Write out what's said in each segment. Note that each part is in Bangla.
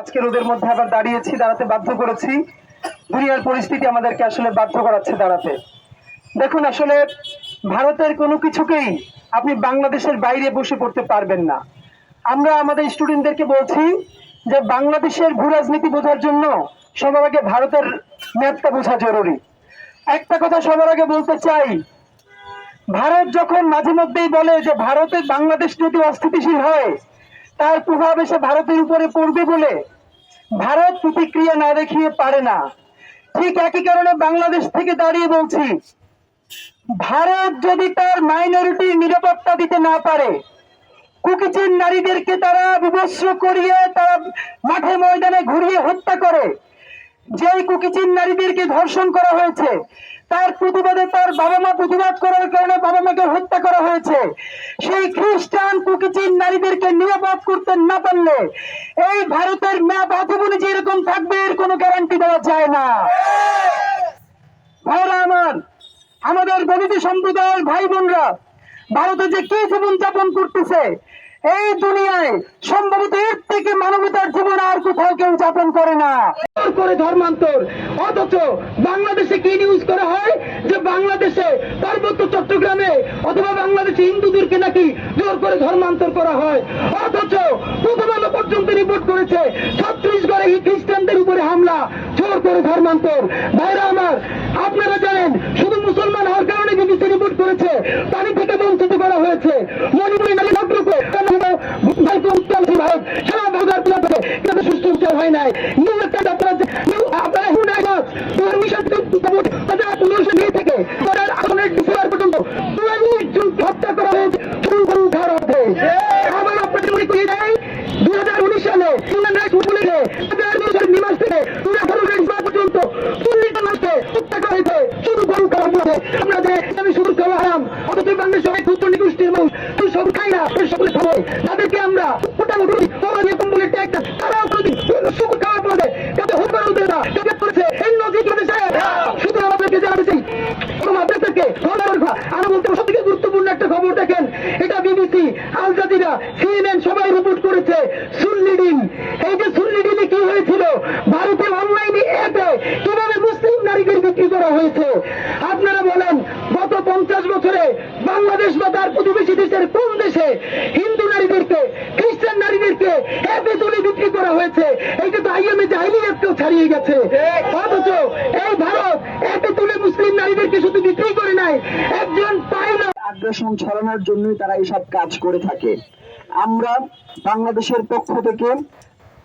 আজকে রোদের মধ্যে আবার দাঁড়িয়েছি, দাঁড়াতে বাধ্য করেছি। দুনিয়ার পরিস্থিতি আমাদেরকে আসলে বাধ্য করাচ্ছে দাঁড়াতে। দেখুন, আসলে ভারতের কোনো কিছুকেই আপনি বাংলাদেশের বাইরে বসে পড়তে পারবেন না। আমরা আমাদের স্টুডেন্টদেরকে বলছি যে বাংলাদেশের ভূ রাজনীতি বোঝার জন্য সবার আগে ভারতের ম্যাপটা বোঝা জরুরি। একটা কথা সবার আগে বলতে চাই, ভারত যখন মাঝে মধ্যেই বলে যে ভারতের বাংলাদেশ যদি অস্থিতিশীল হয় তার প্রভাব এসে ভারতের উপরে পড়বে বলে ভারত প্রতিক্রিয়া না দেখিয়ে পারে না। ঠিক একই কারণে বাংলাদেশ থেকে দাঁড়িয়ে বলছি, ভারত যদি তার মাইনরিটির নিরাপত্তা দিতে না পারে কুকিচিন নারীদেরকে তারা বিবস্ত্র করিয়ে তারা মাঠে ময়দানে ঘুরিয়ে হত্যা করে যেই কুকিচিন নারীদেরকে ধর্ষণ করা হয়েছে, তার প্রতিবাদে তার বাবা মা প্রতিবাদ করার কারণে বাবা মাকে হত্যা করা হয়েছে। সেই খ্রিস্টান কুকিচিন নারীদেরকে নিরাপদ করতে না পারলে এই ভারতের ম্যাপ যে এরকম থাকবে, এর কোনো গ্যারান্টি দেওয়া যায় না। ভাইরা আমার, আমাদের দলিত সম্প্রদায়ের ভাই বোনরা ভারতে যে কি জীবন যাপন করতেছে এই দুনিয়ায় সম্ভবত এর থেকে মানবতার জীবন আর কোথাও কেউ যাপন করে না। করে ধর্মান্তর। অথচ বাংলাদেশে কি নিউজ করা হয়? যে বাংলাদেশে পার্বত্য চট্টগ্রামে অথবা বাংলাদেশে হিন্দুদেরকে নাকি জোর করে ধর্মান্তর করা হয়। অথচ প্রথম আলো পর্যন্ত রিপোর্ট করেছে, ছত্রিশগড়ে এই খ্রিস্টানদের উপরে হামলা, জোর করে ধর্মান্তর। ভাইরা আমার, আপনারা জানেন, শুধু মুসলমান হওয়ার কারণে বিবিসি রিপোর্ট করেছে, পানি থেকে বঞ্চিত করা হয়েছে। মণিপুরি নারী ভদ্রকে ভারত সারা বাজার তুলে থেকে। কিন্তু সুস্থ বিচার হয় নাই? নিউ একটা আপনারা যে- নিউ- আপনারা হুন আই নট তোমার মিশন হাজার পনেরোশো নিয়ে থেকে। পরের আসনের ডিসেম্বর পর্যন্ত। চুয়াল্লিশ জন হত্যা করা হয়েছে। চুল ভারতে আবার আপনাদের মনে করিয়ে দেয়, দুই হাজার উনিশ সালে হিউম্যান রাইটস বলেছে হাজার বছর নিমাস থেকে দুই হাজার ডিসেম্বর পর্যন্ত চল্লিশ জন মানুষকে হত্যা করা হয়েছে। শুধু গরু বলে। আমরা যে আমি শুধু খাওয়া হারাম। অথচ বাংলাদেশ সবাই ক্ষুদ্র নিগোষ্ঠীর মানুষ। তুই সব খাই না তুই তাদেরকে আমরা মোটামুটি তোমরা কম্বলের ট্যাগটা তারাও প্রতি শুধু খাওয়ার পরে যাতে হত্যা হতে না, যাতে করেছে এই নদী প্রদেশে শুধু আমাদেরকে জানাতে আপনাদেরকে ধন্যবাদ আরও বলতে সব গুরুত্বপূর্ণ একটা খবর দেখেন, এটা বিবিসি আল জাজিরা সিএনএন সবাই রিপোর্ট করেছে সুন্নিডিন এই যে সুন্নিডিনে কি হয়েছিল, ভারতে অনলাইনে অ্যাপে কীভাবে মুসলিম নারীদের বিক্রি করা হয়েছে? বছরে বাংলাদেশ বা তার প্রতিবেশী দেশের কোন দেশে হিন্দু নারীদেরকে, খ্রিস্টান নারীদেরকে তুলে বিক্রি করা হয়েছে, এইটা তো আইএমএ জাহিলি অ্যাপকেও ছাড়িয়ে গেছে। অথচ এই ভারত অ্যাপে তুলে মুসলিম নারীদেরকে শুধু বিক্রি করে নাই, একজন পাইলট আগ্রাসন ছড়ানোর জন্যই তারা এইসব কাজ করে থাকে। আমরা বাংলাদেশের পক্ষ থেকে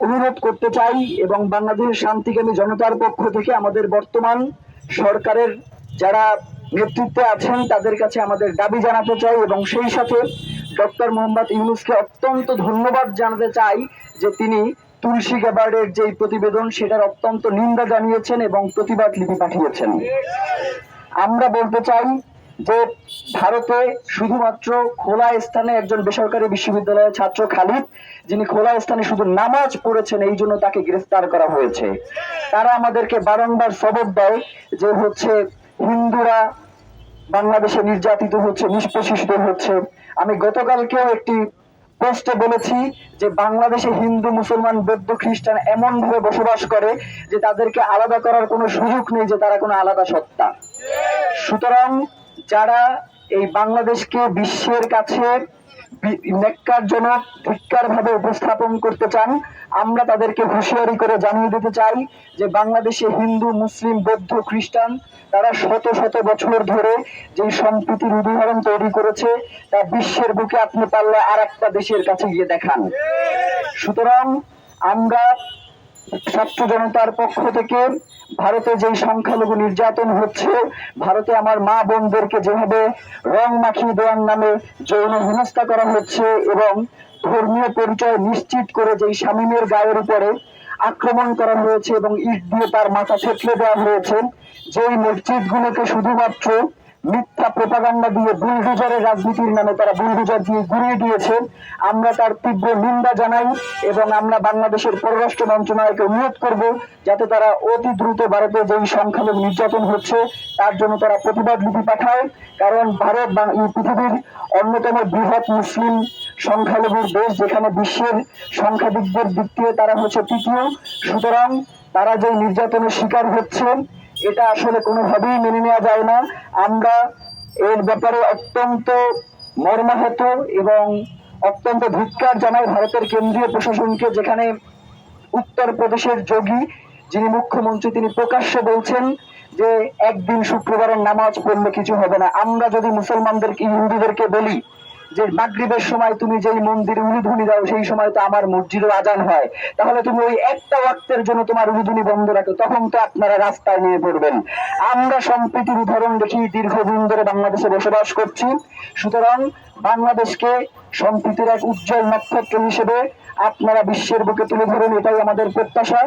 অনুরোধ করতে চাই এবং বাংলাদেশের শান্তিকামী জনতার পক্ষ থেকে আমাদের বর্তমান সরকারের যারা নেতৃত্বে আছেন, তাদের কাছে আমাদের দাবি জানাতে চাই এবং সেই সাথে ডক্টর মোহাম্মদ ইউনুসকে অত্যন্ত ধন্যবাদ জানাতে চাই যে তিনি তুলসী গ্যাবার্ডের যে প্রতিবেদন, সেটার অত্যন্ত নিন্দা জানিয়েছেন এবং প্রতিবাদ লিপি পাঠিয়েছেন। আমরা বলতে চাই যে ভারতে শুধুমাত্র খোলা স্থানে একজন বেসরকারি বিশ্ববিদ্যালয়ের ছাত্র খালিদ, যিনি খোলা স্থানে শুধু নামাজ পড়েছেন, এই জন্য তাকে গ্রেফতার করা হয়েছে। তারা আমাদেরকে বারংবার সবক দেয় যে হচ্ছে হিন্দুরা বাংলাদেশে নির্যাতিত হচ্ছে, নিষ্পেষিত হচ্ছে। আমি গতকালকেও একটি পোস্টে বলেছি যে বাংলাদেশে হিন্দু, মুসলমান, বৌদ্ধ, খ্রিস্টান এমন ভাবে বসবাস করে যে তাদেরকে আলাদা করার কোনো সুযোগ নেই যে তারা কোনো আলাদা সত্তা। সুতরাং যারা এই বাংলাদেশকে বিশ্বের কাছে নেককারজনক ধিক্কার ভাবে উপস্থাপন করতে চান, আমরা তাদেরকে হুঁশিয়ারি করে জানিয়ে দিতে চাই যে বাংলাদেশে হিন্দু, মুসলিম, বৌদ্ধ, খ্রিস্টান, তারা শত শত বছর ধরে যে সম্প্রীতির উদাহরণ তৈরি করেছে, তা বিশ্বের বুকে আপনি পারলে আর একটা দেশের কাছে গিয়ে দেখান। সুতরাং আমরা ছাত্র জনতার পক্ষ থেকে ভারতে যেই সংখ্যালঘু নির্যাতন হচ্ছে, ভারতে আমার মা বোনদেরকে যেভাবে রং মাখিয়ে দেওয়ার নামে যৌন হেনস্থা করা হচ্ছে এবং ধর্মীয় পরিচয় নিশ্চিত করে যেই স্বামীমের গায়ের উপরে আক্রমণ করা হয়েছে এবং ইট দিয়ে তার মাথা থেতলে দেওয়া হয়েছে, যেই মসজিদগুলোকে শুধুমাত্র মিথ্যা প্রপাগান্ডা দিয়ে বুলডোজারের রাজনীতির নামে তারা বুলডোজার দিয়ে ঘুরিয়ে দিয়েছে। আমরা তার তীব্র নিন্দা জানাই এবং আমরা বাংলাদেশের পররাষ্ট্র মন্ত্রণালয়কে অনুরোধ করব যাতে তারা অতি দ্রুত ভারতে যেই সংখ্যালঘু নির্যাতন হচ্ছে, তার জন্য তারা প্রতিবাদ লিপি পাঠায়। কারণ ভারত পৃথিবীর অন্যতম বৃহৎ মুসলিম সংখ্যালঘুর দেশ যেখানে বিশ্বের সংখ্যাধিকদের দিক দিয়ে তারা হচ্ছে তৃতীয়। সুতরাং তারা যে নির্যাতনের শিকার হচ্ছে এটা আসলে কোনোভাবেই মেনে নেওয়া যায় না। আমরা এর ব্যাপারে অত্যন্ত মর্মাহত এবং অত্যন্ত ধিক্কার জানাই ভারতের কেন্দ্রীয় প্রশাসনকে, যেখানে উত্তর প্রদেশের যোগী যিনি মুখ্যমন্ত্রী, তিনি প্রকাশ্যে বলছেন যে একদিন শুক্রবারের নামাজ পড়লে কিছু হবে না। আমরা যদি মুসলমানদেরকে হিন্দুদেরকে বলি যে মাগরিবের সময় তুমি যেই মন্দিরে উলুধুনি দাও, সেই সময় তো আমার মসজিদে আজান হয়। তাহলে তুমি ওই একটা ওয়াক্তের জন্য তোমার উলুধুনি বন্ধ রাখো, তখন তো আপনারা রাস্তায় নিয়ে পড়বেন। আমরা সম্প্রীতির উদাহরণ দেখি, দীর্ঘদিন ধরে বাংলাদেশে বসবাস করছি। সুতরাং বাংলাদেশকে সম্প্রীতির এক উজ্জ্বল নক্ষত্র হিসেবে আপনারা বিশ্বের বুকে তুলে ধরুন, এটাই আমাদের প্রত্যাশা।